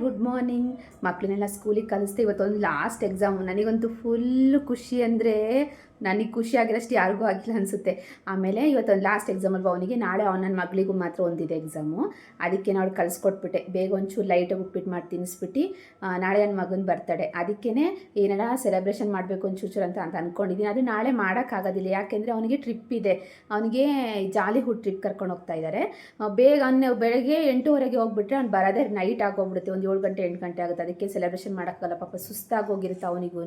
Good morning. ಮಕ್ಕಳನ್ನೆಲ್ಲ ಸ್ಕೂಲಿಗೆ ಇವತ್ತು ಇವತ್ತೊಂದು ಲಾಸ್ಟ್ ಎಕ್ಸಾಮ್ ನನಗಂತೂ ಫುಲ್ಲು ಖುಷಿ ಅಂದರೆ ನನಗೆ ಖುಷಿ ಆಗಿರೋಷ್ಟು ಯಾರಿಗೂ ಆಗಿಲ್ಲ ಅನಿಸುತ್ತೆ. ಆಮೇಲೆ ಇವತ್ತೊಂದು ಲಾಸ್ಟ್ ಎಕ್ಸಾಮ್ ಅಲ್ವಾ ಅವನಿಗೆ, ನಾಳೆ ಅವ್ನು ನನ್ನ ಮಗಳಿಗೂ ಮಾತ್ರ ಒಂದಿದೆ ಎಕ್ಸಾಮು ಅದಕ್ಕೆ ನಾವು ಕಲಿಸ್ಕೊಟ್ಬಿಟ್ಟೆ ಬೇಗ ಒಂಚೂರು ಲೈಟಾಗಿ ಉಪ್ಪಿಟ್ಟು ಮಾಡಿ ತಿನ್ನಿಸ್ಬಿಟ್ಟು ನಾಳೆ ನನ್ನ ಮಗನ ಬರ್ತಡೆ. ಅದಕ್ಕೇ ಏನಾರ ಸೆಲೆಬ್ರೇಷನ್ ಮಾಡಬೇಕು ಒಂಚೂಚೂರು ಅಂತ ಅಂತ ಅಂದ್ಕೊಂಡಿದ್ದೀನಿ ಅದು ನಾಳೆ ಮಾಡೋಕ್ಕಾಗೋದಿಲ್ಲ ಯಾಕೆಂದರೆ ಅವನಿಗೆ ಟ್ರಿಪ್ ಇದೆ. ಅವನಿಗೆ ಜಾಲಿಹುಡ್ ಟ್ರಿಪ್ ಕರ್ಕೊಂಡು ಹೋಗ್ತಾ ಇದ್ದಾರೆ ಬೇಗ ಅನ್ನ ಬೆಳಗ್ಗೆ ಎಂಟೂವರೆಗೆ ಹೋಗ್ಬಿಟ್ರೆ ಅವ್ನು ಬರೋದೇ ನೈಟ್ ಆಗೋಗ್ಬಿಡುತ್ತೆ ಒಂದು ಏಳು ಗಂಟೆ, ಎಂಟು ಗಂಟೆ ಆಗುತ್ತೆ. ಅದಕ್ಕೆ ಸೆಲೆಬ್ರೇಷನ್ ಮಾಡೋಕ್ಕಲ್ಲ ಪಾಪ ಸುಸ್ತಾಗಿ ಹೋಗಿರುತ್ತೆ ಅವನಿಗೂ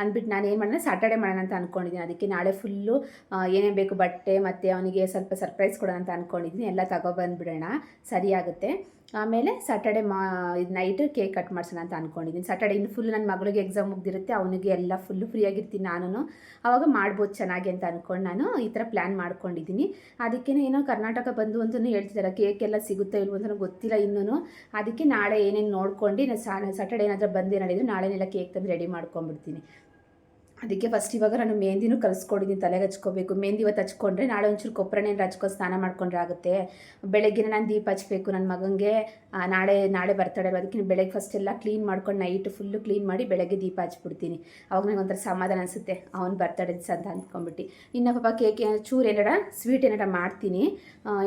ಅಂದ್ಬಿಟ್ಟು ನಾನು ಏನು ಮಾಡೋಣ ಸಾಟರ್ಡೆ ಮಾಡೋಣ ಅಂತ ಅಂದ್ಕೊಂಡಿದ್ದೀನಿ ಅದಕ್ಕೆ ನಾಳೆ ಫುಲ್ಲು ಏನೇನು ಬೇಕು ಬಟ್ಟೆ ಮತ್ತು ಅವನಿಗೆ ಸ್ವಲ್ಪ ಸರ್ಪ್ರೈಸ್ ಕೊಡೋಣ ಅಂತ ಅಂದ್ಕೊಂಡಿದ್ದೀನಿ ಎಲ್ಲ ತಗೊಬಂದ್ಬಿಡೋಣ ಸರಿಯಾಗುತ್ತೆ ಆಮೇಲೆ ಸಾಟರ್ಡೆ ಮಾ, ಇದು ನೈಟ್ ಕೇಕ್ ಕಟ್ ಮಾಡ್ಸೋಣ ಅಂತ ಅಂದ್ಕೊಂಡಿದ್ದೀನಿ ಸ್ಯಾಟರ್ಡೆ ಇನ್ನು ಫುಲ್ ನನ್ನ ಮಗಳಿಗೆ ಎಕ್ಸಾಮ್ ಮುಗ್ದಿರುತ್ತೆ. ಅವನಿಗೆ ಎಲ್ಲ ಫುಲ್ಲು ಫ್ರೀಯಾಗಿರ್ತೀನಿ ನಾನು ಆವಾಗ ಮಾಡ್ಬೋದು ಚೆನ್ನಾಗಿ ಅಂತ ಅಂದ್ಕೊಂಡು ನಾನು ಈ ಥರ ಪ್ಲ್ಯಾನ್ ಮಾಡ್ಕೊಂಡಿದ್ದೀನಿ. ಅದಕ್ಕೆ ಏನೋ ಕರ್ನಾಟಕ ಬಂದು ಅಂತಲೂ ಹೇಳ್ತಿದ್ದಾರೆ ಕೇಕ್ ಎಲ್ಲ ಸಿಗುತ್ತೋ ಇಲ್ವೋ ಅಂತ ಗೊತ್ತಿಲ್ಲ ಇನ್ನೂ ಅದಕ್ಕೆ ನಾಳೆ ಏನೇನು ನೋಡ್ಕೊಂಡು ಸ್ಯಾಟರ್ಡೆ ಏನಾದರೂ ಬಂದು ಹೇಳಿದ್ರೆ ನಾಳೆನೆಲ್ಲ ಕೇಕ್ ತಂದು ರೆಡಿ ಮಾಡ್ಕೊಂಡ್ಬಿಡ್ತೀನಿ. ಅದಕ್ಕೆ ಫಸ್ಟ್ ಇವಾಗ ನಾನು ಮೆಹಂದಿನೂ ಕಲಿಸ್ಕೊಂಡಿದ್ದೀನಿ ತಲೆಗೆ ಹಚ್ಕೋಬೇಕು. ಮೆಹಂದಿ ಇವತ್ತು ಹಚ್ಕೊಂಡ್ರೆ ನಾಳೆ ಒಂಚೂರು ಕೊಬ್ಬರಣ್ಣೆ ಹಚ್ಕೊ ಸ್ನಾನ ಮಾಡ್ಕೊಂಡ್ರೆ ಆಗುತ್ತೆ. ಬೆಳಗ್ಗೆ ನಾನು ದೀಪ ಹಚ್ಬೇಕು ನನ್ನ ಮಗನಿಗೆ ನಾಳೆ ನಾಳೆ ಬರ್ತಾಳೆ ಅದಕ್ಕೆ ಬೆಳಗ್ಗೆ ಫಸ್ಟ್ ಎಲ್ಲ ಕ್ಲೀನ್ ಮಾಡ್ಕೊಂಡು ನೈಟ್ ಫುಲ್ಲು ಕ್ಲೀನ್ ಮಾಡಿ ಬೆಳಗ್ಗೆ ದೀಪ ಹಚ್ಬಿಡ್ತೀನಿ. ಅವಾಗ ನನಗೆ ಒಂಥರ ಸಮಾಧಾನ ಅನಿಸುತ್ತೆ. ಅವ್ನು ಬರ್ತಾಳೆ ದಿವಸ ಅಂತ ಅಂದ್ಕೊಂಡ್ಬಿಟ್ಟು ಇನ್ನು ಪಾಪ ಕೇಕ್ ಚೂರು ಏನಾರ ಸ್ವೀಟ್ ಏನಾರ ಮಾಡ್ತೀನಿ.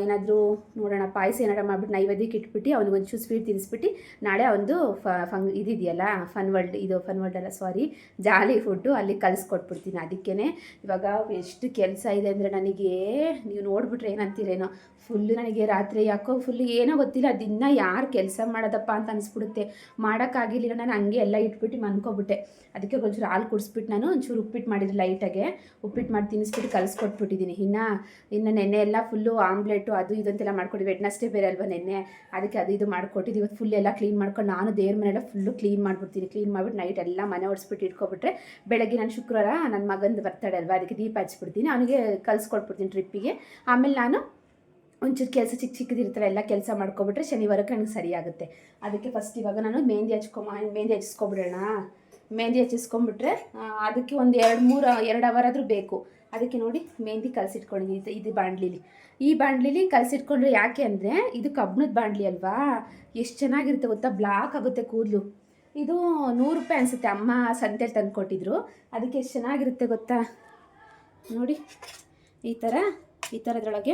ಏನಾದರೂ ನೋಡೋಣ, ಪಾಯಸ ಏನಾರ ಮಾಡಿಬಿಟ್ಟು ನೈವೇದ್ಯಕ್ಕೆ ಇಟ್ಬಿಟ್ಟು ಅವ್ನಿಗೆ ಒಂಚೂರು ಸ್ವೀಟ್ ತಿನ್ನಿಸ್ಬಿಟ್ಟು ನಾಳೆ ಒಂದು ಫಂಗ್, ಇದಿದೆಯಲ್ಲ ಫನ್ ವರ್ಲ್ಡ್ ಇದು ಫನ್ ವರ್ಲ್ಡ್ ಅಲ್ಲ ಸಾರಿ ಜಾಲಿ ಫುಡ್ಡು ಅಲ್ಲಿ ಕಲಿಸ್ಕೊಟ್ಬಿಡ್ತೀನಿ. ಅದಕ್ಕೇ ಇವಾಗ ಎಷ್ಟು ಕೆಲಸ ಇದೆ ಅಂದರೆ ನನಗೆ ನೀವು ನೋಡಿಬಿಟ್ರೆ ಏನಂತೀರೇನೋ ಫುಲ್ಲು ನನಗೆ ರಾತ್ರಿ ಯಾಕೋ ಫುಲ್ಲು ಏನೋ ಗೊತ್ತಿಲ್ಲ, ದಿನ ಯಾರು ಕೆಲಸ ಮಾಡೋದಪ್ಪ ಅಂತ ಅನಿಸ್ಬಿಡುತ್ತೆ. ಮಾಡೋಕ್ಕಾಗಿಲ್ಲ ನಾನು ಹಂಗೆ ಎಲ್ಲ ಇಟ್ಬಿಟ್ಟು ಮನ್ಕೊಬಿಟ್ಟೆ. ಅದಕ್ಕೆ ಒಂಚೂರು ಹಾಲು ಕುಡಿಸ್ಬಿಟ್ಟು ನಾನು ಒಂಚೂರು ಉಪ್ಪಿಟ್ಟು ಮಾಡಿದ್ರು ಲೈಟಾಗೆ ಉಪ್ಪಿಟ್ಟು ಮಾಡಿ ತಿನ್ನಿಸ್ಬಿಟ್ಟು ಕಲಿಸ್ಕೊಟ್ಬಿಟ್ಟಿದ್ದೀನಿ. ಇನ್ನು ಇನ್ನು ನೆನ್ನೆ ಎಲ್ಲ ಫುಲ್ಲು ಆಮ್ಲೆಟು ಅದು ಇದಂತೆಲ್ಲ ಅಂತೆಲ್ಲ ಮಾಡ್ಕೊಟ್ಟಿದ್ವಿ. ವೆಡ್ನಸ್ಡೇ ಬೇರೆ ಅಲ್ವಾ ನೆನ್ನೆ? ಅದಕ್ಕೆ ಅದು ಇದು ಮಾಡ್ಕೊಟ್ಟಿದ್ದು. ಇವತ್ತು ಫುಲ್ ಎಲ್ಲ ಕ್ಲೀನ್ ಮಾಡ್ಕೊಂಡು ನಾನು ದೇವ್ರ ಮನೆಯೆಲ್ಲ ಫುಲ್ಲು ಕ್ಲೀನ್ ಮಾಡ್ಬಿಡ್ತೀನಿ. ಕ್ಲೀನ್ ಮಾಡಿಬಿಟ್ಟು ನೈಟ್ ಎಲ್ಲ ಮನೆ ಒಡಿಸ್ಬಿಟ್ಟು ಇಟ್ಕೊಬಿಟ್ರೆ ಬೆಳಗ್ಗೆ ಶುಕ್ರವಾರ ನನ್ನ ಮಗಂದು ಬರ್ತಡೆ ಅಲ್ವಾ? ಅದಕ್ಕೆ ದೀಪ ಹಚ್ಬಿಡ್ತೀನಿ ಅವನಿಗೆ ಕಲಿಸ್ಕೊಟ್ಬಿಡ್ತೀನಿ ಟ್ರಿಪ್ಪಿಗೆ ಆಮೇಲೆ ನಾನು ಒಂಚೂರು ಕೆಲಸ ಚಿಕ್ಕ ಚಿಕ್ಕದಿರ್ತಾರೆ ಎಲ್ಲ ಕೆಲಸ ಮಾಡ್ಕೊಬಿಟ್ರೆ ಶನಿವಾರಕ್ಕೆ ನನಗೆ ಸರಿಯಾಗುತ್ತೆ ಅದಕ್ಕೆ ಫಸ್ಟ್ ಇವಾಗ ನಾನು ಮೆಹಂದಿ ಹಚ್ಕೊ ಮೆಹಂದಿ ಹಚ್ಕೊಬಿಡೋಣ ಮೆಹಂದಿ ಹಚ್ಚಿಸ್ಕೊಂಬಿಟ್ರೆ ಅದಕ್ಕೆ ಒಂದು ಎರಡು ಮೂರು, ಎರಡು ಅವರ್ ಆದರೂ ಬೇಕು. ಅದಕ್ಕೆ ನೋಡಿ ಮೆಹಂದಿ ಕಲಸಿಟ್ಕೊಂಡಿದ್ದೀನಿ ಇದು- ಬಾಣಲಿಲಿ ಈ ಬಾಂಡ್ಲಿಲಿ ಕಲಸಿಟ್ಕೊಂಡ್ರೆ ಯಾಕೆ ಅಂದರೆ, ಇದು ಕಬ್ಬಿಣದ ಬಾಣಲಿ ಅಲ್ವಾ? ಎಷ್ಟು ಚೆನ್ನಾಗಿರುತ್ತೆ ಗೊತ್ತಾ? ಬ್ಲಾಕ್ ಆಗುತ್ತೆ ಕೂದಲು. ಇದು ನೂರು ರೂಪಾಯಿ ಅನಿಸುತ್ತೆ. ಅಮ್ಮ ಸಂತೆಲಿ ತಂದು ಕೊಟ್ಟಿದ್ರು. ಅದಕ್ಕೆ ಎಷ್ಟು ಚೆನ್ನಾಗಿರುತ್ತೆ ಗೊತ್ತಾ? ನೋಡಿ, ಈ ಥರ, ಈ ಥರದ್ರೊಳಗೆ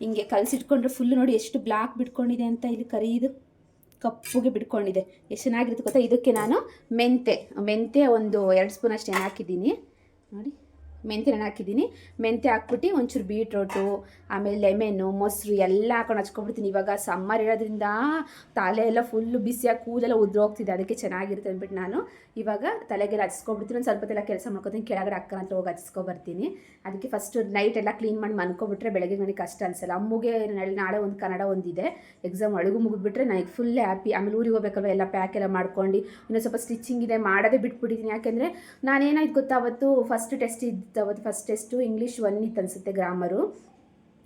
ಹಿಂಗೆ ಕಲಸಿಟ್ಕೊಂಡ್ರೆ ಫುಲ್ಲು ನೋಡಿ ಎಷ್ಟು ಬ್ಲಾಕ್ ಬಿಟ್ಕೊಂಡಿದೆ ಅಂತ ಇಲ್ಲಿ ಕರೀದು, ಕಪ್ಪುಗೆ ಬಿಟ್ಕೊಂಡಿದೆ. ಎಷ್ಟು ಚೆನ್ನಾಗಿರುತ್ತೆ ಗೊತ್ತಾ? ಇದಕ್ಕೆ ನಾನು ಮೆಂತೆ ಮೆಂತೆ ಒಂದು ಎರಡು ಸ್ಪೂನ್ ಅಷ್ಟು ಹಾಕಿದ್ದೀನಿ. ನೋಡಿ. ಮೆಂತೆ ನಾನು ಹಾಕಿದ್ದೀನಿ. ಮೆಂತ್ಯ ಹಾಕ್ಬಿಟ್ಟು ಒಂಚೂರು ಬೀಟ್ರೋಟು, ಆಮೇಲೆ ಲೆಮೆನು ಮೊಸರು ಎಲ್ಲ ಹಾಕೊಂಡು ಹಚ್ಕೊಬಿಡ್ತೀನಿ ಇವಾಗ ಸಮ್ಮರ್ ಇರೋದ್ರಿಂದ ತಲೆ ಎಲ್ಲ ಫುಲ್ಲು ಬಿಸಿಯಾಗಿ ಕೂದಲೆಲ್ಲ ಉದ್ರೋಗ್ತಿದೆ. ಅದಕ್ಕೆ ಚೆನ್ನಾಗಿರುತ್ತೆ ಅಂದ್ಬಿಟ್ಟು ನಾನು ಇವಾಗ ತಲೆಗೆ ಹಚ್ಕೊಬಿಡ್ತೀನಿ ಒಂದು ಸ್ವಲ್ಪ ಹೊತ್ತೆಲ್ಲ ಕೆಲಸ ಮಾಡ್ಕೊತೀನಿ. ಕೆಳಗಡೆ ಅಕ್ಕನ ಹತ್ರ ಹೋಗಿ ಹಚ್ಕೊಬರ್ತೀನಿ ಅದಕ್ಕೆ ಫಸ್ಟು ನೈಟ್ ಎಲ್ಲ ಕ್ಲೀನ್ ಮಾಡಿ ಮನ್ಕೊಬಿಟ್ರೆ ಬೆಳಗ್ಗೆ ನನಗೆ ಕಷ್ಟ ಅನಿಸಲ್ಲ. ಅಮ್ಮಗೆ ನಾಳೆ ಒಂದು ಕನ್ನಡ ಒಂದಿದೆ. ಎಕ್ಸಾಮ್ ಒಳಗೂ ಮುಗಿದ್ಬಿಟ್ರೆ ನನಗೆ ಫುಲ್ ಹ್ಯಾಪಿ ಆಮೇಲೆ ಊರಿಗೆ ಹೋಗ್ಬೇಕಲ್ವ? ಎಲ್ಲ ಪ್ಯಾಕ್ ಎಲ್ಲ ಮಾಡ್ಕೊಂಡು ಇನ್ನೊಂದು ಸ್ವಲ್ಪ ಸ್ಟಿಚಿಂಗ್ ಇದೆ. ಮಾಡೋದೇ ಬಿಟ್ಬಿಟ್ಟಿದ್ದೀನಿ ಯಾಕೆಂದರೆ ನಾನೇನಾಯ್ತು ಗೊತ್ತಾ? ಅವತ್ತು ಫಸ್ಟ್ ಟೆಸ್ಟ್ ಅವತ್ತು ಫಸ್ಟ್ ಟೆಸ್ಟು ಇಂಗ್ಲೀಷ್ ಒನ್ ಇತ್ತು ಅನಿಸುತ್ತೆ ಗ್ರಾಮರು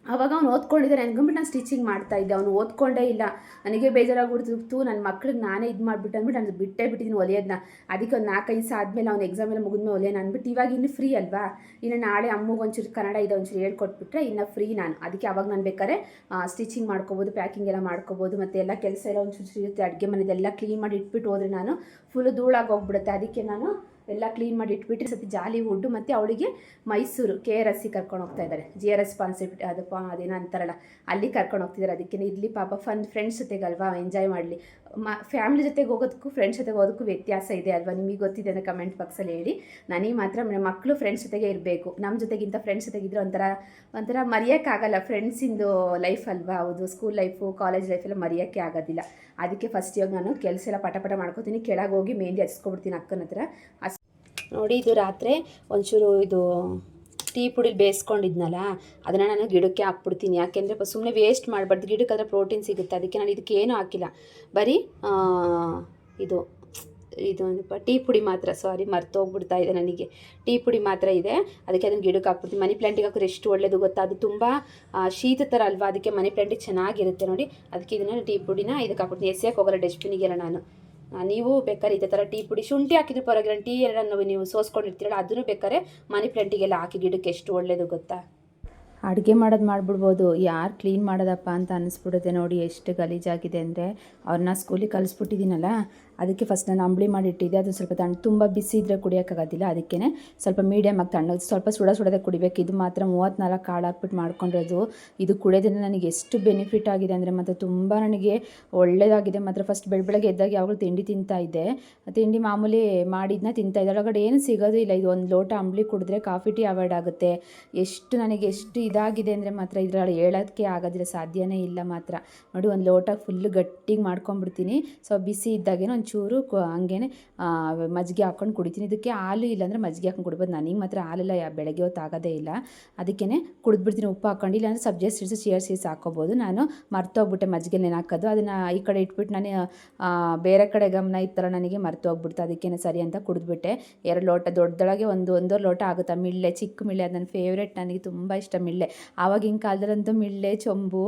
ಅವಾಗ ಅವ್ನು ಓದ್ಕೊಂಡಿದ್ದಾರೆ ಅನ್ಕೊಂಬಿಟ್ಟು ನಾನು ಸ್ಟಿಚಿಂಗ್ ಮಾಡ್ತಾ ಇದ್ದೆ. ಅವ್ನು ಓದ್ಕೊಂಡೇ ಇಲ್ಲ. ನನಗೆ ಬೇಜಾರಾಗ್ಬಿಡ್ತಿತ್ತು. ನನ್ನ ಮಕ್ಳಿಗೆ ನಾನೇ ಇದು ಮಾಡಿಬಿಟ್ಟು ಅಂದ್ಬಿಟ್ಟು ನಾನು ಬಿಟ್ಟೇ ಬಿಟ್ಟಿದ್ದೀನಿ ಒಲೆಯೋದನ್ನ ಅದಕ್ಕೆ ಒಂದು ನಾಲ್ಕೈದು ದಿವಸ ಆದಮೇಲೆ ಅವ್ನು ಎಕ್ಸಾಮ್ ಎಲ್ಲ ಮುಗಿದ್ಮೇಲೆ ಒಲೆಯೋಣ ಅಂದ್ಬಿಟ್ಟು ಇವಾಗ ಇನ್ನು ಫ್ರೀ ಅಲ್ವಾ? ಇನ್ನು ನಾಳೆ ಅಮ್ಮಗೆ ಒಂಚೂರು ಕನ್ನಡ ಇದೆ ಒಂಚೂರು ಹೇಳ್ಕೊಟ್ಬಿಟ್ರೆ ಇನ್ನು ಫ್ರೀ ನಾನು. ಅದಕ್ಕೆ ಅವಾಗ ನಾನು ಬೇಕಾದ್ರೆ ಸ್ಟಿಚಿಂಗ್ ಮಾಡ್ಕೋಬೋದು ಪ್ಯಾಕಿಂಗ್ ಎಲ್ಲ ಮಾಡ್ಕೋಬೋದು, ಮತ್ತು ಎಲ್ಲ ಕೆಲಸ ಎಲ್ಲ ಒಂಚೂರು ಇರುತ್ತೆ ಅಡುಗೆ ಮನೆದೆಲ್ಲ ಕ್ಲೀನ್ ಮಾಡಿ ಇಟ್ಬಿಟ್ಟು ಹೋದರೆ ನಾನು ಫುಲ್ ಧೂಳಾಗಿ ಹೋಗ್ಬಿಡುತ್ತೆ. ಅದಕ್ಕೆ ನಾನು ಎಲ್ಲ ಕ್ಲೀನ್ ಮಾಡಿ ಇಟ್ಬಿಟ್ಟು ಸತಿ ಜಾಲಿ ವುಡ್ಡು ಮತ್ತು ಅವಳಿಗೆ ಮೈಸೂರು ಕೆ ಆರ್ ಎಸ್ಸಿಗೆ ಕರ್ಕೊಂಡು ಹೋಗ್ತಾ ಇದ್ದಾರೆ. ಜಿ ಆರ್ ಎಸ್ ಸ್ಪಾನ್ಸಿಬಿಟ್ ಅದು ಅದೇನೋ ಅಂತಾರಲ್ಲ, ಅಲ್ಲಿ ಕರ್ಕೊಂಡು ಹೋಗ್ತಿದ್ದಾರೆ. ಅದಕ್ಕೆ ಇಲ್ಲಿ ಪಾಪ ಫನ್ ಫ್ರೆಂಡ್ಸ್ ಜೊತೆಗಲ್ವಾ ಎಂಜಾಯ್ ಮಾಡಲಿ. ಮ ಫ್ಯಾಮಿಲಿ ಜೊತೆಗೆ ಹೋಗೋದಕ್ಕೂ ಫ್ರೆಂಡ್ಸ್ ಜೊತೆಗೆ ಹೋಗೋದಕ್ಕೂ ವ್ಯತ್ಯಾಸ ಇದೆ ಅಲ್ವಾ? ನಿಮಗೆ ಗೊತ್ತಿದೆ ಅಂತ ಕಮೆಂಟ್ ಬಾಕ್ಸಲ್ಲಿ ಹೇಳಿ. ನನಗೆ ಮಾತ್ರ ಮಕ್ಕಳು ಫ್ರೆಂಡ್ಸ್ ಜೊತೆಗೆ ಇರಬೇಕು. ನಮ್ಮ ಜೊತೆಗಿಂತ ಫ್ರೆಂಡ್ಸ್ ಜೊತೆಗಿದ್ರೆ ಒಂಥರ ಒಂಥರ ಮರೆಯೋಕ್ಕಾಗಲ್ಲ ಫ್ರೆಂಡ್ಸಿಂದು ಲೈಫ್ ಅಲ್ವಾ? ಹೌದು ಸ್ಕೂಲ್ ಲೈಫು ಕಾಲೇಜ್ ಲೈಫೆಲ್ಲ ಮರೆಯೋಕ್ಕೆ ಆಗೋದಿಲ್ಲ. ಅದಕ್ಕೆ ಫಸ್ಟ್ ಇವಾಗ ನಾನು ಕೆಲಸ ಎಲ್ಲ ಪಟ ಪಟ ಮಾಡ್ಕೋತೀನಿ. ಕೆಳಗೆ ಹೋಗಿ ಮೆಹಂದಿ ಹಚ್ಕೊಬಿಡ್ತೀನಿ ಅಕ್ಕನ ಹತ್ರ. ನೋಡಿ, ಇದು ರಾತ್ರಿ ಒಂಚೂರು ಇದು ಟೀ ಪುಡಿಲಿ ಬೇಯಿಸ್ಕೊಂಡಿದ್ನಲ್ಲ, ಅದನ್ನು ನಾನು ಗಿಡಕ್ಕೆ ಹಾಕ್ಬಿಡ್ತೀನಿ. ಯಾಕೆಂದರೆ ಸುಮ್ಮನೆ ವೇಸ್ಟ್ ಮಾಡಬಾರ್ದು. ಗಿಡಕ್ಕಾದ್ರೆ ಪ್ರೋಟೀನ್ ಸಿಗುತ್ತೆ. ಅದಕ್ಕೆ ನಾನು ಇದಕ್ಕೆ ಏನೂ ಹಾಕಿಲ್ಲ. ಬರೀ ಇದು ಇದು ಟೀ ಪುಡಿ ಮಾತ್ರ. ಸಾರಿ ಮರ್ತೋಗ್ಬಿಡ್ತಾ ಇದೆ ನನಗೆ. ಟೀ ಪುಡಿ ಮಾತ್ರ ಇದೆ. ಅದಕ್ಕೆ ಅದನ್ನು ಗಿಡಕ್ಕೆ ಹಾಕ್ಬಿಡ್ತೀನಿ. ಮನಿ ಪ್ಲ್ಯಾಂಟಿಗೆ ಹಾಕಿದ್ರೆ ಎಷ್ಟು ಒಳ್ಳೇದು ಗೊತ್ತಾ? ಅದು ತುಂಬ ಶೀತ ಥರ ಅಲ್ವಾ? ಅದಕ್ಕೆ ಮನಿ ಪ್ಲ್ಯಾಂಟಿಗೆ ಚೆನ್ನಾಗಿರುತ್ತೆ ನೋಡಿ. ಅದಕ್ಕೆ ಇದನ್ನು ಟೀ ಪುಡಿನ ಇದಕ್ಕೆ ಹಾಕ್ಬಿಡ್ತೀನಿ. ಎಸೆಯಕ್ಕೆ ಹೋಗಲ್ಲ ಡಸ್ಟ್ಬಿನಿಗೆಲ್ಲ ನಾನು. ನೀವು ಬೇಕಾದ್ರೆ ಇದೇ ಥರ ಟೀ ಪುಡಿ, ಶುಂಠಿ ಹಾಕಿದ್ರು ಪರವಾಗಿಲ್ಲ, ಟೀ ನಾವು ನೀವು ಸೋಸ್ಕೊಂಡಿರ್ತೀರಲ್ಲ, ಅದನ್ನು ಬೇಕಾದ್ರೆ ಮನಿ ಪ್ಲಾಂಟಿಗೆಲ್ಲ ಹಾಕಿ ಗಿಡಕ್ಕೆ ಎಷ್ಟು ಒಳ್ಳೆಯದು ಗೊತ್ತಾ? ಅಡುಗೆ ಮಾಡೋದು ಮಾಡಿಬಿಡ್ಬೋದು. ಯಾರು ಕ್ಲೀನ್ ಮಾಡೋದಪ್ಪ ಅಂತ ಅನ್ನಿಸ್ಬಿಡುತ್ತೆ ನೋಡಿ, ಎಷ್ಟು ಗಲೀಜಾಗಿದೆ ಅಂದರೆ. ಅವ್ರನ್ನ ಸ್ಕೂಲಿಗೆ ಕಲಿಸ್ಬಿಟ್ಟಿದ್ದೀನಲ್ಲ ಅದಕ್ಕೆ ಫಸ್ಟ್ ನಾನು ಅಂಬಳಿ ಮಾಡಿಟ್ಟಿದ್ದೆ ಅದು ಸ್ವಲ್ಪ ತಣ್ಣ ತುಂಬ ಬಿಸಿ ಇದ್ದರೆ ಕುಡಿಯೋಕ್ಕಾಗೋದಿಲ್ಲ. ಅದಕ್ಕೆ ಸ್ವಲ್ಪ ಮೀಡಿಯಮ್ ಆಗಿ ತಣ್ಣ ಸ್ವಲ್ಪ ಸುಡ ಸುಡದೆ ಕುಡಿಬೇಕು. ಇದು ಮಾತ್ರ ಮೂವತ್ತ್ನಾಲ್ಕು ಕಾಳು ಹಾಕ್ಬಿಟ್ಟು ಮಾಡ್ಕೊಂಡಿರೋದು. ಇದು ಕುಡಿಯೋದ್ರಿಂದ ನನಗೆ ಎಷ್ಟು ಬೆನಿಫಿಟ್ ಆಗಿದೆ ಅಂದರೆ ಮತ್ತು ತುಂಬ ನನಗೆ ಒಳ್ಳೆಯದಾಗಿದೆ ಮಾತ್ರ ಫಸ್ಟ್ ಬೆಳ ಬೆಳಗ್ಗೆ ಎದ್ದಾಗ ಯಾವಾಗಲೂ ತಿಂಡಿ ತಿಂತಾ ಇದ್ದೆ. ತಿಂಡಿ ಮಾಮೂಲಿ ಮಾಡಿದ್ನ ತಿಂತಾ ಇದ್ದೆ ಒಳಗಡೆ ಏನು ಸಿಗೋದು ಇಲ್ಲ. ಇದು ಒಂದು ಲೋಟ ಅಂಬಳಿ ಕುಡಿದ್ರೆ ಕಾಫಿ ಟೀ ಅವಾಯ್ಡ್ ಆಗುತ್ತೆ. ಎಷ್ಟು ನನಗೆ ಎಷ್ಟು ಇದಾಗಿದೆ ಅಂದರೆ ಮಾತ್ರ ಇದರಲ್ಲಿ ಹೇಳೋದಕ್ಕೆ ಆಗೋದಿಲ್ಲ ಸಾಧ್ಯನೇ ಇಲ್ಲ ಮಾತ್ರ. ನೋಡಿ ಒಂದು ಲೋಟ ಫುಲ್ಲು ಗಟ್ಟಿಗೆ ಮಾಡ್ಕೊಂಬಿಡ್ತೀನಿ ಸೊ ಬಿಸಿ ಇದ್ದಾಗೇನೋ ಒಂಚೂರು ಹಂಗೇನೆ ಮಜ್ಜಿಗೆ ಹಾಕ್ಕೊಂಡು ಕುಡಿತೀನಿ. ಇದಕ್ಕೆ ಹಾಲು ಇಲ್ಲಾಂದರೆ ಮಜ್ಜಿಗೆ ಹಾಕೊಂಡು ಕುಡಿಬೋದು. ನನಗೆ ಮಾತ್ರ ಹಾಲೆಲ್ಲ ಬೆಳಗ್ಗೆ ಹೊತ್ತು ಆಗೋದೇ ಇಲ್ಲ. ಅದಕ್ಕೇ ಕುಡಿದ್ಬಿಡ್ತೀನಿ. ಉಪ್ಪು ಹಾಕೊಂಡು ಇಲ್ಲಾಂದರೆ ಸಬ್ಜೆ ಸೀಡ್ಸ್ ಚೇರ್ ಸೀಡ್ಸ್ ಹಾಕ್ಕೋಬೋದು. ನಾನು ಮರ್ತೋಗ್ಬಿಟ್ಟೆ ಮಜ್ಜಿಗೆ ಹಾಕೋದು. ಅದನ್ನು ಈ ಕಡೆ ಇಟ್ಬಿಟ್ಟು ನಾನು ಬೇರೆ ಕಡೆ ಗಮನ ಈ ಥರ ನನಗೆ ಮರ್ತು ಹೋಗ್ಬಿಡ್ತು ಅದಕ್ಕೇ ಸರಿ ಅಂತ ಕುಡಿದ್ಬಿಟ್ಟೆ. ಎರಡು ಲೋಟ ದೊಡ್ಡದೊಳಗೆ ಒಂದು, ಒಂದೂವರೆ ಲೋಟ ಆಗುತ್ತೆ? ಮಿಳ್ಳೆ ಚಿಕ್ಕ ಮಿಳ್ಳೆ ಅದು ನನ್ನ ಫೇವ್ರೆಟ್ ನನಗೆ ತುಂಬ ಇಷ್ಟ ಮಿಳ್ಳೆ ಆವಾಗಿನ ಕಾಲದಲ್ಲಂತೂ ಮಿಳ್ಳೆ ಚೊಂಬು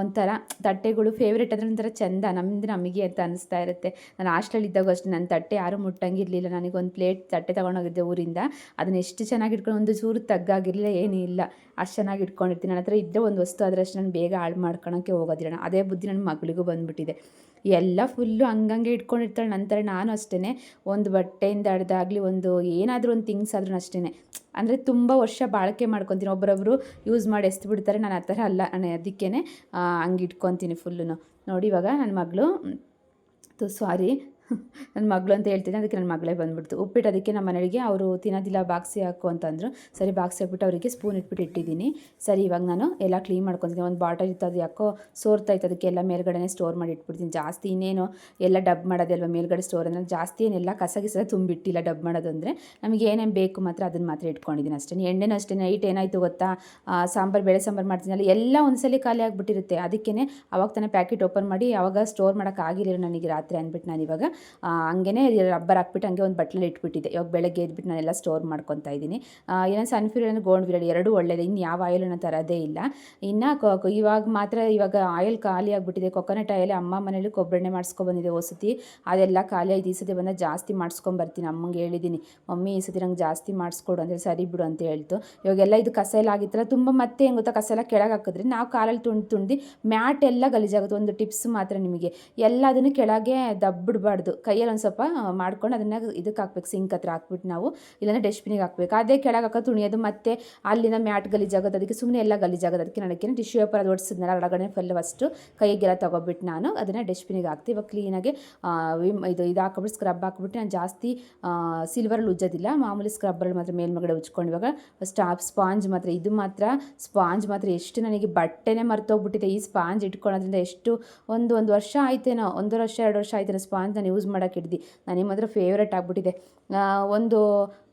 ಒಂಥರ ತಟ್ಟೆಗಳು ಫೇವ್ರೆಟ್ ಅಂದರೆ ಒಂಥರ ಚೆಂದ. ನಮ್ಮದು ನಮಗೆ ಅಂತ ಅನಿಸ್ತಾ ಇರುತ್ತೆ. ನಾನು ಹಾಸ್ಟೆಲ್ ಇದ್ದಾಗ ಅಷ್ಟೇ ನನ್ನ ತಟ್ಟೆ ಯಾರೂ ಮುಟ್ಟಂಗಿರಲಿಲ್ಲ. ನನಗೆ ಒಂದು ಪ್ಲೇಟ್ ತಟ್ಟೆ ತೊಗೊಂಡೋಗಿದ್ದೆ ಊರಿಂದ. ಅದನ್ನ ಎಷ್ಟು ಚೆನ್ನಾಗಿ ಇಟ್ಕೊಂಡು, ಒಂದು ಚೂರು ತಗ್ಗಾಗಿರಲಿಲ್ಲ, ಏನೂ ಇಲ್ಲ. ಅಷ್ಟು ಚೆನ್ನಾಗಿ ಇಟ್ಕೊಂಡಿರ್ತೀನಿ. ನನ್ನ ಹತ್ರ ಇದ್ದರೆ ಒಂದು ವಸ್ತು ಅದರಷ್ಟು ನಾನು ಬೇಗ ಹಾಳು ಮಾಡ್ಕೊಳೋಕ್ಕೆ ಹೋಗೋದಿಲ್ಲ. ಅದೇ ಬುದ್ಧಿ ನನ್ನ ಮಗಳಿಗೂ ಬಂದುಬಿಟ್ಟಿದೆ. ಎಲ್ಲ ಫುಲ್ಲು ಹಂಗಂಗೆ ಇಟ್ಕೊಂಡಿರ್ತಾಳೆ. ನಂತರ ನಾನು ಅಷ್ಟೇ ಒಂದು ಬಟ್ಟೆಯಿಂದ ಹಿಡ್ದಾಗಲಿ ಒಂದು ಏನಾದರೂ ಒಂದು ಥಿಂಗ್ಸ್ ಆದ್ರೂ ಅಷ್ಟೇ ಅಂದರೆ ತುಂಬ ವರ್ಷ ಬಾಳಿಕೆ ಮಾಡ್ಕೊತೀನಿ. ಒಬ್ಬರೊಬ್ಬರು ಯೂಸ್ ಮಾಡಿ ಎಸ್ತು ಬಿಡ್ತಾರೆ ನಾನು ಆ ಥರ ಅಲ್ಲ. ನಾನು ಅದಕ್ಕೇ ಹಂಗೆ ಇಟ್ಕೊತೀನಿ ಫುಲ್ಲು ನೋಡಿ ಇವಾಗ ನನ್ನ ಮಗಳು ತು ಸಾರಿ ನನ್ನ ಮಗಳು ಅಂತ ಹೇಳ್ತೀನಿ, ಅದಕ್ಕೆ ನನ್ನ ಮಗಳೇ ಬಂದ್ಬಿಡ್ತು. ಉಪ್ಪಿಟ್ಟು ಅದಕ್ಕೆ ನಮ್ಮ ಮನೆಗೆ ಅವರು ತಿನ್ನೋದಿಲ್ಲ, ಬಾಕ್ಸಿ ಹಾಕು ಅಂತಂದರು ಸರಿ, ಬಾಕ್ಸಿ ಹಾಕ್ಬಿಟ್ಟು ಅವರಿಗೆ ಸ್ಪೂನ್ ಇಟ್ಬಿಟ್ಟು ಇಟ್ಟಿದ್ದೀನಿ. ಸರಿ, ಇವಾಗ ನಾನು ಎಲ್ಲ ಕ್ಲೀನ್ ಮಾಡ್ಕೊತೀನಿ. ಒಂದು ಬಾಟಲ್ ಇತ್ತು ಅದು ಯಾಕೋ ಸೋರ್ತಾಯ್ತು ಅದಕ್ಕೆ ಎಲ್ಲ ಮೇಲ್ಗಡೆನೇ ಸ್ಟೋರ್ ಮಾಡಿ ಇಟ್ಬಿಡ್ತೀನಿ. ಜಾಸ್ತಿ ಇನ್ನೇನು ಎಲ್ಲ ಡಬ್ ಮಾಡೋದಲ್ವ ಮೇಲ್ಗಡೆ ಸ್ಟೋರ್ ಅಂದರೆ? ಜಾಸ್ತಿ ಏನೆಲ್ಲ ಕಸ ಗಿಸ ತುಂಬಿಟ್ಟಿಲ್ಲ ಡಬ್ ಮಾಡೋದು ಅಂದರೆ? ನಮಗೆ ಏನೇನು ಬೇಕು ಮಾತ್ರ ಅದನ್ನು ಮಾತ್ರ ಇಟ್ಕೊಂಡಿದ್ದೀನಿ ಅಷ್ಟೇ. ಎಣ್ಣೆನೂ ಅಷ್ಟೇ ನೈಟ್ ಏನಾಯಿತು ಗೊತ್ತಾ? ಸಾಂಬಾರು, ಬೇಳೆ ಸಾಂಬಾರು ಮಾಡ್ತೀನಲ್ಲ ಎಲ್ಲ ಒಂದ್ಸಲಿ ಖಾಲಿ ಆಗಿಬಿಟ್ಟಿರುತ್ತೆ. ಅದಕ್ಕೇ ಅವಾಗ ತಾನೇ ಪ್ಯಾಕೆಟ್ ಓಪನ್ ಮಾಡಿ, ಅವಾಗ ಸ್ಟೋರ್ ಮಾಡೋಕ್ಕಾಗಿಲ್ಲ ನನಗೆ ರಾತ್ರಿ ಅಂದ್ಬಿಟ್ಟು ನಾನು ಇವಾಗ ಆ, ಹಂಗೇನೆ ರಬ್ಬರ್ ಹಾಕ್ಬಿಟ್ಟು ಹಂಗೆ ಒಂದು ಬಟ್ಲಲ್ಲಿ ಇಟ್ಬಿಟ್ಟಿದೆ ಇವಾಗ ಬೆಳಗ್ಗೆ ಎದ್ಬಿಟ್ಟು ನಾನೆಲ್ಲ ಸ್ಟೋರ್ ಮಾಡ್ಕೊತಾ ಇದ್ದೀನಿ. ಏನೋ ಏನೋ ಗೋಲ್ಡ್ ವಿರಲ್ ಎರಡೂ ಒಳ್ಳೇದು ಇನ್ನು ಯಾವ ಆಯಿಲನ್ನು ತರೋದೇ ಇಲ್ಲ. ಇನ್ನು ಇವಾಗ ಮಾತ್ರ ಇವಾಗ ಆಯಿಲ್ ಖಾಲಿ ಆಗಿಬಿಟ್ಟಿದೆ. ಕೊಕೊನಟ್ ಆಯಿಲ್ ಅಮ್ಮ ಮನೇಲಿ ಕೊಬ್ಬರೆಣ್ಣೆ ಮಾಡಿಸ್ಕೊಬಂದಿದೆ ಹೊಸತಿ ಅದೆಲ್ಲ ಖಾಲಿ ಆಯ್ತು. ಈ ಸತಿ ಬಂದ ಜಾಸ್ತಿ ಮಾಡಿಸ್ಕೊಂಬರ್ತೀನಿ ಅಮ್ಮಂಗೆ ಹೇಳಿದ್ದೀನಿ. ಮಮ್ಮಿ ಈ ಸತಿ ನಂಗೆ ಜಾಸ್ತಿ ಮಾಡಿಸ್ಕೊಡು. ಅಂದರೆ ಸರಿ ಬಿಡು ಅಂತ ಹೇಳ್ತು. ಇವಾಗೆಲ್ಲ ಇದು ಕಸ ಎಲ್ಲ ಆಗಿತ್ತಲ್ಲ ತುಂಬ ಮತ್ತೆ ಹೆಂಗೆ ಗೊತ್ತಾ ಕಸ ಎಲ್ಲ ಕೆಳಗೆ ಹಾಕಿದ್ರೆ ನಾವು ಕಾಲಲ್ಲಿ ತುಂಡು ತುಂಡಿ ಮ್ಯಾಟ್ ಎಲ್ಲ ಗಲೀಜಾಗುತ್ತೆ. ಒಂದು ಟಿಪ್ಸ್ ಮಾತ್ರ ನಿಮಗೆ. ಎಲ್ಲ ಅದನ್ನು ಕೆಳಗೆ ದಬ್ಬಿಡ್ಬಾರ್ದು. ಕೈಯಲ್ಲಿ ಒಂದು ಸ್ವಲ್ಪ ಮಾಡ್ಕೊಂಡು ಅದನ್ನು ಇದಕ್ಕೆ ಹಾಕ್ಬೇಕು ಸಿಂಕ್ ಹತ್ರ ಹಾಕ್ಬಿಟ್ಟು ನಾವು. ಇಲ್ಲಾಂದರೆ ಡಸ್ಟ್ಬಿನಿಗೆ ಹಾಕ್ಬೇಕು. ಅದೇ ಕೆಳಗೆ ಹಾಕೋ ತುಣಿಯೋದು ಮತ್ತೆ ಅಲ್ಲಿನ ಮ್ಯಾಟ್ ಗಲೀಜಾಗೋದು ಅದಕ್ಕೆ ಸುಮ್ಮನೆ ಎಲ್ಲ ಗಲೀಜಾಗೋದು ಅದಕ್ಕೆ ನನಗೆ ಟಿಶ್ಯೂ ಪೇಪರ್ ಅದು ಒಡಿಸಿದ್ನಲ್ಲ, ಒಳಗಡೆ ಫುಲ್ ಫಸ್ಟು ಕೈಗೆಲ್ಲ ತೊಗೊಬಿಟ್ಟು ನಾನು ಅದನ್ನು ಡಸ್ಟ್ಬಿನಿಗೆ ಹಾಕ್ತೀವಿ. ಇವಾಗ ಕ್ಲೀನಾಗಿ ಇದು ಇದು ಹಾಕ್ಬಿಟ್ಟು ಸ್ಕ್ರಬ್ ಹಾಕ್ಬಿಟ್ಟು ನಾನು ಜಾಸ್ತಿ ಸಿಲ್ವರಲ್ಲಿ ಉಜ್ಜೋದಿಲ್ಲ. ಮಾಮೂಲಿ ಸ್ಕ್ರಬ್ಬರಲ್ಲಿ ಮಾತ್ರ ಮೇಲ್ಮಗಡೆ ಉಜ್ಕೊಂಡು ಇವಾಗ ಫಸ್ಟ್ ಸ್ಪಾಂಜ್ ಮಾತ್ರ, ಇದು ಮಾತ್ರ ಸ್ಪಾಂಜ್ ಮಾತ್ರ ಎಷ್ಟು ನನಗೆ ಬಟ್ಟೆನೇ ಮರ್ತೋಗ್ಬಿಟ್ಟಿದೆ. ಈ ಸ್ಪಾಂಜ್ ಇಟ್ಕೊಳ್ಳೋದ್ರಿಂದ ಎಷ್ಟು, ಒಂದು ಒಂದು ವರ್ಷ ಆಯ್ತೇನೋ ಒಂದು ವರ್ಷ, ಎರಡು ವರ್ಷ ಆಯ್ತೇನೋ ಸ್ಪಾಂಜ್ ನಾನು ಯೂಸ್ ಮಾಡೋಕೆ ಹಿಡ್ದು ನನಗೆ ಮಾತ್ರ ಫೇವ್ರೇಟ್ ಆಗಿಬಿಟ್ಟಿದೆ. ಒಂದು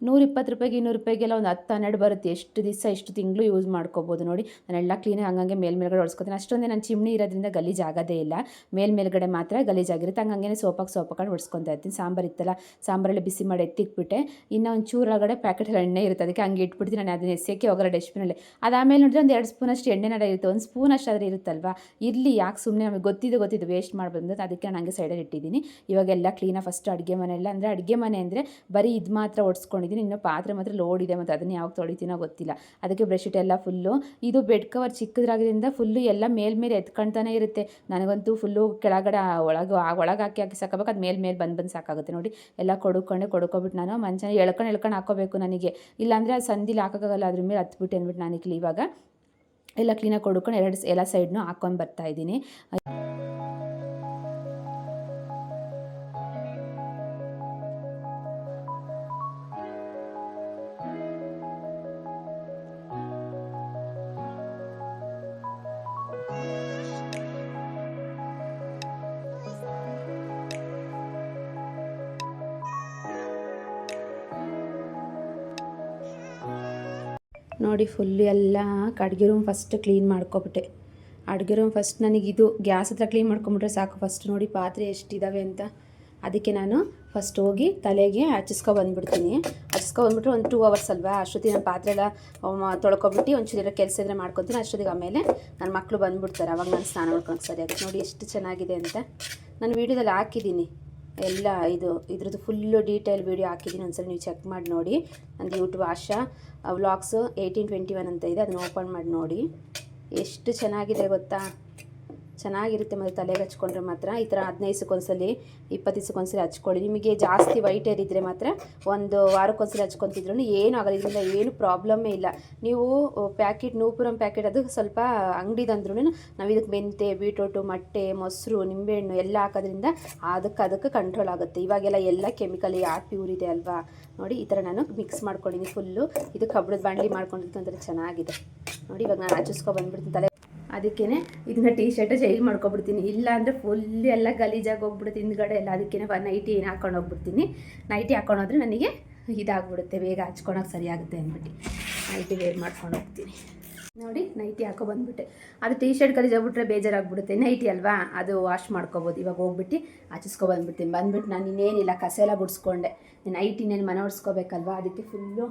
ನೂರಿಪ್ಪತ್ತು ರೂಪಾಯಿಗೆ ಇನ್ನೂರು ರೂಪಾಯಿಗೆಲ್ಲ ಒಂದು ಹತ್ತು ಹನ್ನೆರಡು ಬರುತ್ತೆ. ಎಷ್ಟು ದಿವಸ ಎಷ್ಟು ತಿಂಗಳು ಯೂಸ್ ಮಾಡ್ಕೋಬೋದು ನೋಡಿ. ನಾನೆಲ್ಲ ಕ್ಲೀನಾಗಿ ಹಂಗಂಗೆ ಮೇಲ್ ಮೇಲ್ಗಡೆ ಒಡ್ಸ್ಕೊತೀನಿ ಅಷ್ಟೊಂದೇ ನಾನು ಚಿಮ್ನಿ ಇರೋದ್ರಿಂದ ಗಲೀಜ್ ಆಗೋದೇ ಇಲ್ಲ. ಮೇಲ್ ಮೇಲ್ಗಡೆ ಮಾತ್ರ ಗಲೀಜಾಗಿರುತ್ತೆ ಹಂಗಂಗೆ ಸೋಪಾಗಿ ಸೋಪಾಕೊಂಡು ಹೊಡ್ಸ್ಕೊತಾ ಇರ್ತೀನಿ. ಸಾಂಬಾರು ಇತ್ತಲ್ಲ, ಸಾಂಬಾರಲ್ಲಿ ಬಿಸಿ ಮಾಡಿ ಎತ್ತಿಕ್ಬಿಟ್ಟೆ ಇನ್ನು ಒಂದು ಚೂರೊಳಗಡೆ ಪ್ಯಾಕೆಟ್ ಎಣ್ಣೆ ಇರುತ್ತೆ. ಅದಕ್ಕೆ ಹಂಗೆ ಇಟ್ಬಿಡ್ತೀನಿ. ನಾನು ಅದನ್ನ ಎಸೆಕ್ಕೆ ಹೋಗೋ ಡಸ್ಟ್ಬಿನಲ್ಲಿ. ಅದಾದಮೇಲೆ ನೋಡಿದ್ರೆ ಒಂದು ಎರಡು ಸ್ಪೂನ್ ಅಷ್ಟು ಎಣ್ಣೆ ನಡೆ ಇರುತ್ತೆ. ಒಂದು ಸ್ಪೂನ್ ಅಷ್ಟಾದರೆ ಇರುತ್ತಲ್ವಾ? ಇರಲಿ, ಯಾಕೆ ಸುಮ್ಮನೆ ನಮಗೆ ಗೊತ್ತಿದ್ದು ಗೊತ್ತಿದ್ದು ವೇಸ್ಟ್ ಮಾಡ್ಬೋದು ಅದಕ್ಕೆ ನಾನು ಹಂಗೆ ಸೈಡಲ್ಲಿ ಇಟ್ಟಿದ್ದೀನಿ. ಇವಾಗೆಲ್ಲ ಕ್ಲೀನಾಗಿ ಫಸ್ಟ್ ಅಡುಗೆ ಮನೆಯಲ್ಲ ಅಂದರೆ ಅಡುಗೆ ಮನೆ ಅಂದರೆ ಬರೀ ಇದು ಮಾತ್ರ ಒಡ್ಸ್ಕೊಂಡಿದ್ದೀನಿ ಇನ್ನು ಪಾತ್ರೆ ಮಾತ್ರ ಲೋಡ್ ಇದೆ ಮತ್ತು ಅದನ್ನು ಯಾವಾಗ ತೊಳಿತೀನೋ ಗೊತ್ತಿಲ್ಲ. ಅದಕ್ಕೆ ಬ್ರೆಡ್ಶೀಟ್ ಎಲ್ಲ ಫುಲ್ಲು ಇದು ಬೆಡ್ ಕವರ್ ಚಿಕ್ಕದ್ರಾಗಿದ್ದರಿಂದ ಫುಲ್ಲು ಎಲ್ಲ ಮೇಲ್ಮೇಲೆ ಎತ್ಕೊಳ್ತಾನೆ ಇರುತ್ತೆ. ನನಗಂತೂ ಫುಲ್ಲು ಕೆಳಗಡೆ ಒಳಗೆ ಒಳಗೆ ಹಾಕಿ ಹಾಕಿ ಸಾಕಬೇಕು, ಅದು ಮೇಲೆ ಮೇಲೆ ಬಂದು ಬಂದು ಸಾಕಾಗುತ್ತೆ ನೋಡಿ. ಎಲ್ಲ ಕೊಡುಕೊಂಡೆ, ಕೊಡ್ಕೊಬಿಟ್ಟು ನಾನು ಮಂಚನ ಎಳ್ಕೊಂಡು ಎಳ್ಕೊಂಡು ಹಾಕೋಬೇಕು ನನಗೆ. ಇಲ್ಲಾಂದರೆ ಅದು ಸಂದಿಲಿ ಹಾಕೋಕ್ಕಾಗಲ್ಲ, ಅದ್ರ ಮೇಲೆ ಹತ್ಬಿಟ್ಟು ಅಂದ್ಬಿಟ್ಟು ನಾನು ಇವಾಗ. ಎಲ್ಲ ಕ್ಲೀನಾಗಿ ಕೊಡ್ಕೊಂಡು ಎರಡು, ಎಲ್ಲ ಸೈಡ್ನೂ ಹಾಕ್ಕೊಂಡು ಬರ್ತಾ ನೋಡಿ ಫುಲ್ ಎಲ್ಲ ಅಡುಗೆ ರೂಮ್ ಫಸ್ಟ್ ಕ್ಲೀನ್ ಮಾಡ್ಕೊಬಿಟ್ಟೆ. ಅಡುಗೆ ರೂಮ್ ಫಸ್ಟ್ ನನಗಿದು ಗ್ಯಾಸ್ ಹತ್ರ ಕ್ಲೀನ್ ಮಾಡ್ಕೊಂಬಿಟ್ರೆ ಸಾಕು. ಫಸ್ಟ್ ನೋಡಿ ಪಾತ್ರೆ ಎಷ್ಟಿದ್ದಾವೆ ಅಂತ. ಅದಕ್ಕೆ ನಾನು ಫಸ್ಟ್ ಹೋಗಿ ತಲೆಗೆ ಹಚ್ಚಿಸ್ಕೊ ಬಂದುಬಿಡ್ತೀನಿ. ಹಚ್ಚಿಸ್ಕೊ ಬಂದುಬಿಟ್ರೆ ಒಂದು ಟೂ ಅವರ್ಸ್ ಅಲ್ವಾ? ಅಷ್ಟೊತ್ತಿಗೆ ನಾನು ಪಾತ್ರೆ ಎಲ್ಲ ತೊಳ್ಕೊಬಿಟ್ಟು ಒಂಚೂರು ಕೆಲಸ ಇದ್ರೆ ಮಾಡ್ಕೊತೀನಿ. ಅಷ್ಟೊತ್ತಿಗೆ ಆಮೇಲೆ ನನ್ನ ಮಕ್ಕಳು ಬಂದ್ಬಿಡ್ತಾರೆ. ಅವಾಗ ನಾನು ಸ್ನಾನ ಮಾಡ್ಕೊಂಡು ಸರಿ. ಅದಕ್ಕೆ ನೋಡಿ ಎಷ್ಟು ಚೆನ್ನಾಗಿದೆ ಅಂತ. ನಾನು ವೀಡಿಯೋದಲ್ಲಿ ಹಾಕಿದ್ದೀನಿ. ಎಲ್ಲ ಇದು, ಇದ್ರದ್ದು ಫುಲ್ಲು ಡೀಟೇಲ್ ವೀಡಿಯೋ ಹಾಕಿದ್ದೀನಿ ಒಂದ್ಸಲ ನೀವು ಚೆಕ್ ಮಾಡಿ ನೋಡಿ. ನಂದು YouTube Asha vlogs eighteen twenty one ಅಂತ ಇದೆ. ಅದನ್ನ ಓಪನ್ ಮಾಡಿ ನೋಡಿ. ಎಷ್ಟು ಚೆನ್ನಾಗಿದೆ ಗೊತ್ತಾ? ಚೆನ್ನಾಗಿರುತ್ತೆ ಮತ್ತು ತಲೆಗೆ ಹಚ್ಕೊಂಡ್ರೆ ಮಾತ್ರ. ಈ ಥರ ಹದಿನೈದು ದಿವಸಕ್ಕೊಂದ್ಸಲಿ ಇಪ್ಪತ್ತು ದಿವಸಕ್ಕೊಂದ್ಸಲಿ ಹಚ್ಕೊಳ್ಳಿ. ನಿಮಗೆ ಜಾಸ್ತಿ ವೈಟ್ ಏರ್ ಇದ್ದರೆ ಮಾತ್ರ ಒಂದು ವಾರಕ್ಕೊಂದ್ಸಲಿ ಹಚ್ಕೊತಿದ್ರು ಏನು ಆಗಲ್ಲ. ಇದರಿಂದ ಏನು ಪ್ರಾಬ್ಲಮ್ಮೇ ಇಲ್ಲ. ನೀವು ಪ್ಯಾಕೆಟ್ ನೂಪುರಂ ಪ್ಯಾಕೆಟ್ ಅದು ಸ್ವಲ್ಪ ಅಂಗಡಿದಂದ್ರೂ ನಾವು ಇದಕ್ಕೆ ಮೆಂತೆ ಬೀಟ್ರೋಟು ಮೊಟ್ಟೆ, ಮೊಸರು, ನಿಂಬೆಹಣ್ಣು ಎಲ್ಲ ಹಾಕೋದ್ರಿಂದ ಅದಕ್ಕೆ ಅದಕ್ಕೆ ಕಂಟ್ರೋಲ್ ಆಗುತ್ತೆ. ಇವಾಗೆಲ್ಲ ಎಲ್ಲ ಕೆಮಿಕಲ್ ಯಾರು ಪ್ಯೂರ್ ಇದೆ ಅಲ್ವಾ? ನೋಡಿ, ಈ ಥರ ನಾನು ಮಿಕ್ಸ್ ಮಾಡ್ಕೊಂಡಿದ್ದೀನಿ ಫುಲ್ಲು ಇದು ಕಬ್ಬಣದ ಮಾಡ್ಕೊಂಡಿದ್ದು ಮಾಡ್ಕೊಂಡಿರ್ತಂದ್ರೆ ಚೆನ್ನಾಗಿದೆ. ನೋಡಿ, ಇವಾಗ ನಾನು ಹಚ್ಚಿಸ್ಕೊ ಬಂದ್ಬಿಡ್ತೀನಿ. ತಲೆ ಅದಕ್ಕೇ ಇದನ್ನ ಟೀ ಶರ್ಟ್ ಚೇಂಜ್ ಮಾಡ್ಕೊಬಿಡ್ತೀನಿ. ಇಲ್ಲ ಅಂದರೆ ಫುಲ್ ಎಲ್ಲ ಗಲೀಜಾಗಿ ಹೋಗ್ಬಿಡುತ್ತೆ ಹಿಂದ್ಗಡೆ ಎಲ್ಲ. ಅದಕ್ಕೇ ನೈಟಿ ಏನು ಹಾಕೊಂಡು ಹೋಗ್ಬಿಡ್ತೀನಿ. ನೈಟಿ ಹಾಕೊಂಡು ಹೋದ್ರೆ ನನಗೆ ಇದಾಗ್ಬಿಡುತ್ತೆ. ಬೇಗ ಹಚ್ಕೊಳಕ್ಕೆ ಸರಿಯಾಗುತ್ತೆ ಅಂದ್ಬಿಟ್ಟು. ನೈಟಿ ವೇರ್ ಮಾಡ್ಕೊಂಡು ಹೋಗ್ತೀನಿ. ನೋಡಿ ನೈಟಿ ಹಾಕೋ ಬಂದ್ಬಿಟ್ಟೆ. ಅದು ಟೀ ಶರ್ಟ್ ಗಲೀಜಾಗ್ಬಿಟ್ರೆ ಬೇಜಾರಾಗ್ಬಿಡುತ್ತೆ. ನೈಟಿ ಅಲ್ವಾ? ಅದು ವಾಶ್ ಮಾಡ್ಕೋಬೋದು. ಇವಾಗ ಹೋಗ್ಬಿಟ್ಟು ಹಚ್ಚಿಸ್ಕೊ ಬಂದ್ಬಿಡ್ತೀನಿ. ಬಂದ್ಬಿಟ್ಟು ನಾನು ಇನ್ನೇನಿಲ್ಲ. ಕಸ ಎಲ್ಲ ಗುಡಿಸ್ಕೊಂಡೆ ನೈಟಿನೇನು ಮನೆ ಒಡ್ಸ್ಕೋಬೇಕಲ್ವಾ ಅದಕ್ಕೆ ಫುಲ್ಲು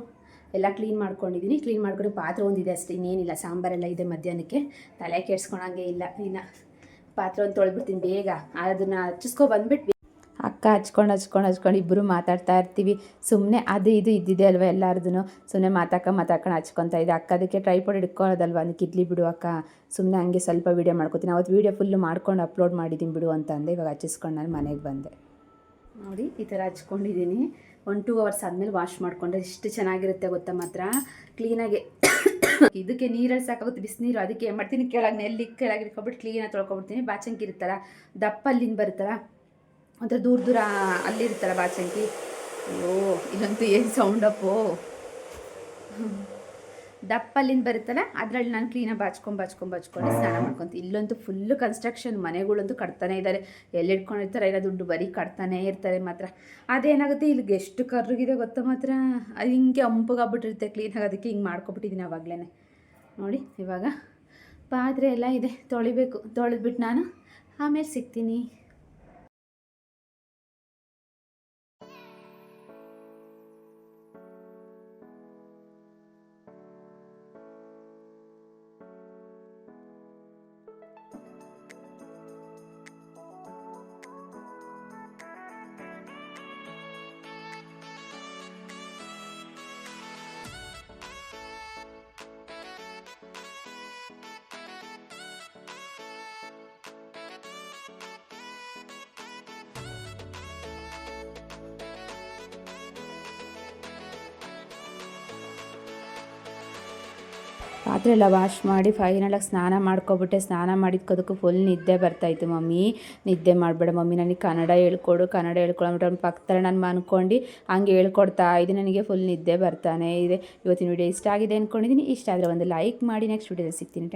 ಎಲ್ಲ ಕ್ಲೀನ್ ಮಾಡ್ಕೊಂಡಿದ್ದೀನಿ ಕ್ಲೀನ್ ಮಾಡ್ಕೊಂಡು ಪಾತ್ರೆ ಒಂದಿದೆ ಅಷ್ಟೇ, ಇನ್ನೇನಿಲ್ಲ. ಸಾಂಬಾರೆಲ್ಲ ಇದೆ ಮಧ್ಯಾಹ್ನಕ್ಕೆ. ತಲೆ ಕೆಡ್ಸ್ಕೊಳಂಗೆ ಇಲ್ಲ ಇನ್ನು. ಪಾತ್ರೆ ಒಂದು ತೊಳೆದ್ಬಿಡ್ತೀನಿ ಬೇಗ. ಅದನ್ನು ಹಚ್ಚಿಸ್ಕೊ ಬಂದ್ಬಿಟ್ಟು ಅಕ್ಕ ಹಚ್ಕೊಂಡು ಹಚ್ಕೊಂಡು ಹಚ್ಕೊಂಡು ಇಬ್ಬರು ಮಾತಾಡ್ತಾ ಇರ್ತೀವಿ. ಸುಮ್ಮನೆ ಅದು ಇದು ಇದ್ದಿದೆ ಅಲ್ವ ಎಲ್ಲರದೂ ಸುಮ್ಮನೆ ಮಾತಾಕ ಮಾತಾಕೊಂಡು ಹಚ್ಕೊತಾ ಇದೆ. ಅಕ್ಕ ಅದಕ್ಕೆ ಟ್ರೈಪೋಡ್ ಹಿಡ್ಕೊಳ್ಳೋದಲ್ವ? ಅದಕ್ಕೆ ಇಡ್ಲಿ ಬಿಡು ಅಕ್ಕ. ಸುಮ್ಮನೆ ಹಂಗೆ ಸ್ವಲ್ಪ ವೀಡಿಯೋ ಮಾಡ್ಕೊತೀನಿ. ಅವತ್ತು ವೀಡಿಯೋ ಫುಲ್ಲು ಮಾಡ್ಕೊಂಡು ಅಪ್ಲೋಡ್ ಮಾಡಿದ್ದೀನಿ ಬಿಡು ಅಂತ ಅಂದೆ. ಇವಾಗ ಹಚ್ಚಿಸ್ಕೊಂಡು ನಾನು ಮನೆಗೆ ಬಂದೆ. ನೋಡಿ, ಈ ಥರ ಹಚ್ಕೊಂಡಿದ್ದೀನಿ ಒನ್ ಟೂ ಅವರ್ಸ್ ಆದಮೇಲೆ ವಾಶ್ ಮಾಡಿಕೊಂಡ್ರೆ ಎಷ್ಟು ಚೆನ್ನಾಗಿರುತ್ತೆ ಗೊತ್ತಾ ಮಾತ್ರ? ಕ್ಲೀನಾಗಿ ಇದಕ್ಕೆ ನೀರಲ್ಲಿ ಸಾಕಾಗುತ್ತೆ, ಬಿಸಿನೀರು. ಅದಕ್ಕೆ ಏನು ಮಾಡ್ತೀನಿ? ಕೆಳಗೆ ನೆಲ್ಲಿ ಕೆಳಗೆ ಇಟ್ಕೊಬಿಟ್ಟು ಕ್ಲೀನಾಗಿ ತೊಳ್ಕೊಬಿಡ್ತೀನಿ. ಬಾಚಂಕಿ ಇರುತ್ತಲ್ಲ, ದಪ್ಪ ಅಲ್ಲಿಂದ ಬರುತ್ತಲ್ಲ, ಒಂಥರ ದೂರ ದೂರ ಅಲ್ಲಿರುತ್ತಲ್ಲ ಬಾಚಂಕಿ ಅಯ್ಯೋ, ಇಲ್ಲಂತೂ ಏನು ಸೌಂಡಪ್ಪೋ ದಪ್ಪಲ್ಲಿಂದ ಬರುತ್ತಲ್ಲ ಅದರಲ್ಲಿ ನಾನು ಕ್ಲೀನಾಗಿ ಬಾಚ್ಕೊಂಡು ಬಾಚ್ಕೊಂಡು ಬಾಚ್ಕೊಂಡು ಸ್ನಾನ ಮಾಡ್ಕೊಂತ ಇಲ್ಲಂತೂ ಫುಲ್ಲು ಕನ್ಸ್ಟ್ರಕ್ಷನ್ ಮನೆಗಳಂತೂ ಕಟ್ತಾನೆ ಇದ್ದಾರೆ ಎಲ್ಲಿ ಇಟ್ಕೊಂಡಿರ್ತಾರೆ ಇಲ್ಲ ದುಡ್ಡು ಬರೀ ಕಟ್ತಾನೇ ಇರ್ತಾರೆ ಮಾತ್ರ. ಅದೇನಾಗುತ್ತೆ ಇಲ್ಲಿಗೆ ಎಷ್ಟು ಕರ್ರಗಿದೆ ಗೊತ್ತಾ ಮಾತ್ರ? ಅದು ಹಿಂಗೆ ಅಂಪಗಾಗ್ಬಿಟ್ಟಿರುತ್ತೆ ಕ್ಲೀನಾಗಿ ಅದಕ್ಕೆ ಹಿಂಗೆ ಮಾಡ್ಕೊಬಿಟ್ಟಿದ್ದೀನಿ ಆವಾಗಲೇ ನೋಡಿ ಇವಾಗ ಪಾತ್ರೆ ಎಲ್ಲ ಇದೆ ತೊಳಿಬೇಕು. ತೊಳೆದ್ಬಿಟ್ಟು ನಾನು ಆಮೇಲೆ ಸಿಗ್ತೀನಿ. ಪಾತ್ರೆ ಎಲ್ಲ ವಾಶ್ ಮಾಡಿ ಫೈನಲಾಗಿ ಸ್ನಾನ ಮಾಡ್ಕೊಬಿಟ್ಟೆ. ಸ್ನಾನ ಮಾಡಿದ್ಕೋದಕ್ಕೂ ಫುಲ್ ನಿದ್ದೆ ಬರ್ತಾಯಿತ್ತು ಮಮ್ಮಿ. ನಿದ್ದೆ ಮಾಡಬೇಡ ಮಮ್ಮಿ, ನನಗೆ ಕನ್ನಡ ಹೇಳ್ಕೊಡು, ಕನ್ನಡ ಹೇಳ್ಕೊಡ್ಬಿಟ್ಟು ಅವ್ನ ಪಕ್ಕದಲ್ಲಿ ನಾನು ಅನ್ಕೊಂಡು ಹಂಗೆ ಹೇಳ್ಕೊಡ್ತಾ ಇದು ನನಗೆ ಫುಲ್ ನಿದ್ದೆ ಬರ್ತಾನೆ ಇದೆ. ಇವತ್ತಿನ ವಿಡಿಯೋ ಇಷ್ಟ ಆಗಿದೆ ಅಂದ್ಕೊಂಡಿದ್ದೀನಿ ಇಷ್ಟ ಆದರೆ ಒಂದು ಲೈಕ್ ಮಾಡಿ ನೆಕ್ಸ್ಟ್ ವಿಡಿಯೋದಲ್ಲಿ ಸಿಗ್ತೀನಿ.